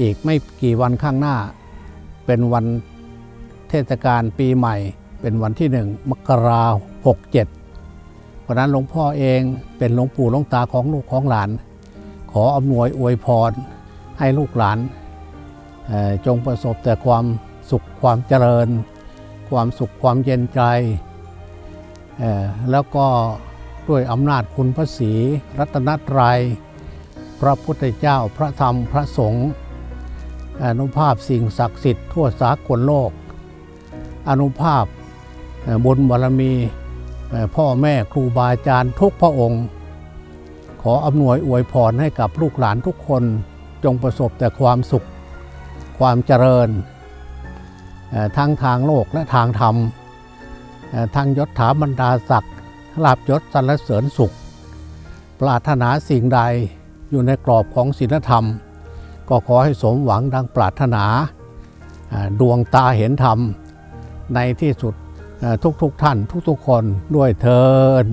อีกไม่กี่วันข้างหน้า เป็นวันเทศกาลปีใหม่ เป็นวันที่หนึ่งมกราหกเจ็ดเพราะนั้นหลวงพ่อเองเป็นหลวงปู่หลวงตาของลูกของหลาน ขออำนวยอวยพรให้ลูกหลานจงประสบแต่ความสุขความเจริญ ความสุขความเย็นใจ แล้วก็ด้วยอำนาจคุณพระศรีรัตนตรัย พระพุทธเจ้าพระธรรมพระสงฆ์ อนุภาพสิ่งศักดิ์สิทธิ์ทั่วสากลโลก อนุภาพบุญบารมีพ่อแม่ครูบาอาจารย์ทุกพระองค์ ขออำนวยอวยพรให้กับลูกหลานทุกคนจงประสบแต่ความสุข ความเจริญทั้งทางโลกและทางธรรมทั้งยศถาบรรดาศักดิ์ลาบยศสรรเสริญสุข ปรารถนาสิ่งใดอยู่ในกรอบของศีลธรรม ก็ขอให้สมหวังดังปรารถนา ดวงตาเห็นธรรม ในที่สุดทุกทุกๆทท่านทุกๆคนด้วยเทิน